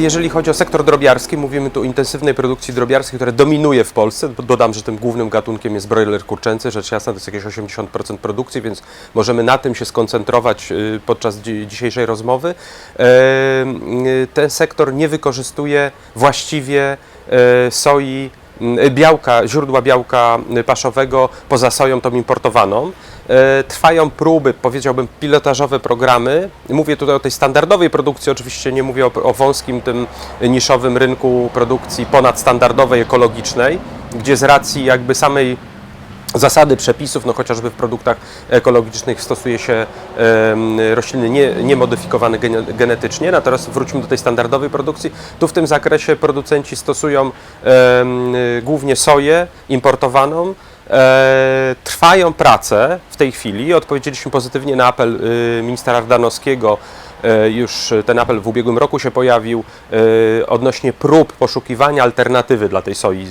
jeżeli chodzi o sektor drobiarski, mówimy tu o intensywnej produkcji drobiarskiej, która dominuje w Polsce. Dodam, że tym głównym gatunkiem jest broiler kurczęcy, rzecz jasna to jest jakieś 80% produkcji, więc możemy na tym się skoncentrować y, podczas dzi- dzisiejszej rozmowy. E, y, Ten sektor nie wykorzystuje właściwie e, soi białka, źródła białka y, paszowego poza soją tą importowaną. E, Trwają próby, powiedziałbym, pilotażowe programy. Mówię tutaj o tej standardowej produkcji, oczywiście nie mówię o, o wąskim, tym niszowym rynku produkcji ponadstandardowej, ekologicznej, gdzie z racji jakby samej zasady przepisów, no chociażby w produktach ekologicznych stosuje się rośliny nie, niemodyfikowane gene, genetycznie, natomiast wróćmy do tej standardowej produkcji. Tu w tym zakresie producenci stosują głównie soję importowaną. E, trwają prace w tej chwili. Odpowiedzieliśmy pozytywnie na apel y, ministra Ardanowskiego. E, Już ten apel w ubiegłym roku się pojawił e, odnośnie prób poszukiwania alternatywy dla tej soi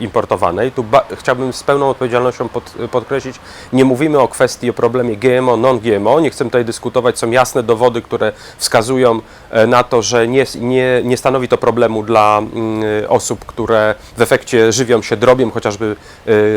importowanej. Tu chciałbym z pełną odpowiedzialnością pod, podkreślić, nie mówimy o kwestii, o problemie GMO, non-GMO. Nie chcę tutaj dyskutować. Są jasne dowody, które wskazują e, na to, że nie, nie, nie stanowi to problemu dla mm, osób, które w efekcie żywią się drobiem, chociażby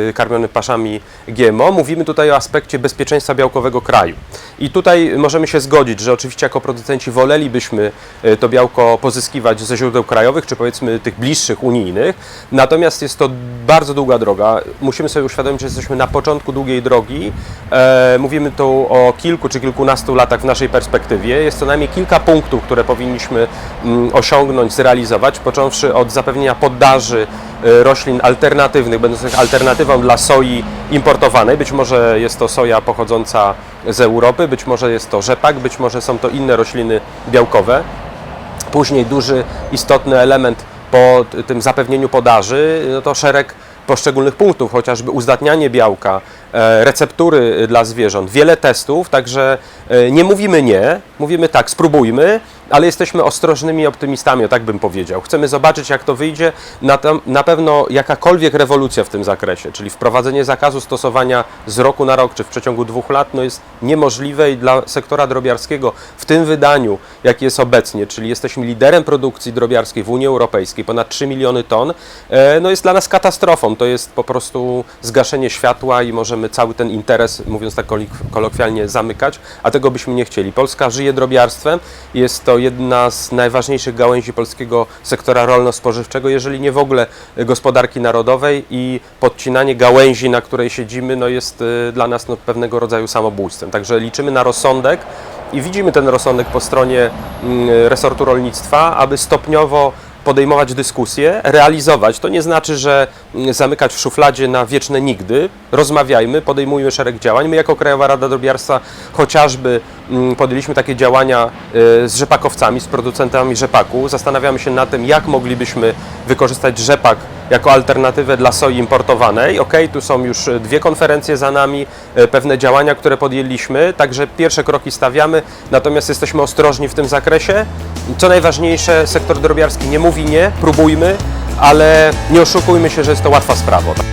e, karmionym paszami GMO. Mówimy tutaj o aspekcie bezpieczeństwa białkowego kraju. I tutaj możemy się zgodzić, że oczywiście jako producenci wolelibyśmy e, to białko pozyskiwać ze źródeł krajowych, czy powiedzmy tych bliższych unijnych. Natomiast jest to bardzo długa droga. Musimy sobie uświadomić, że jesteśmy na początku długiej drogi. E, mówimy tu o kilku czy kilkunastu latach w naszej perspektywie. Jest co najmniej kilka punktów, które powinniśmy mm, osiągnąć, zrealizować, począwszy od zapewnienia poddaży e, roślin alternatywnych, będących alternatywą dla soi importowanej. Być może jest to soja pochodząca z Europy, być może jest to rzepak, być może są to inne rośliny białkowe. Później duży, istotny element po tym zapewnieniu podaży, no to szereg poszczególnych punktów, chociażby uzdatnianie białka, receptury dla zwierząt, wiele testów, także e, nie mówimy nie, mówimy tak, spróbujmy, ale jesteśmy ostrożnymi optymistami, o tak bym powiedział. Chcemy zobaczyć, jak to wyjdzie. Na, na pewno jakakolwiek rewolucja w tym zakresie, czyli wprowadzenie zakazu stosowania z roku na rok, czy w przeciągu dwóch lat, no jest niemożliwe i dla sektora drobiarskiego w tym wydaniu, jaki jest obecnie, czyli jesteśmy liderem produkcji drobiarskiej w Unii Europejskiej, ponad 3 miliony ton, e, no jest dla nas katastrofą. To jest po prostu zgaszenie światła i możemy cały ten interes, mówiąc tak kolokwialnie, zamykać, a tego byśmy nie chcieli. Polska żyje drobiarstwem, jest to jedna z najważniejszych gałęzi polskiego sektora rolno-spożywczego, jeżeli nie w ogóle gospodarki narodowej i podcinanie gałęzi, na której siedzimy, no jest y, dla nas no, pewnego rodzaju samobójstwem. Także liczymy na rozsądek i widzimy ten rozsądek po stronie mm, resortu rolnictwa, aby stopniowo podejmować dyskusje, realizować. To nie znaczy, że mm, zamykać w szufladzie na wieczne nigdy. Rozmawiajmy, podejmujmy szereg działań. My jako Krajowa Rada Drobiarstwa chociażby mm, podjęliśmy takie działania y, z rzepakowcami, z producentami rzepaku. Zastanawiamy się nad tym, jak moglibyśmy wykorzystać rzepak jako alternatywę dla soi importowanej. Ok, tu są już dwie konferencje za nami, y, pewne działania, które podjęliśmy, także pierwsze kroki stawiamy, natomiast jesteśmy ostrożni w tym zakresie. Co najważniejsze, sektor drobiarski nie mówi nie, próbujmy, ale nie oszukujmy się, że jest to łatwa sprawa.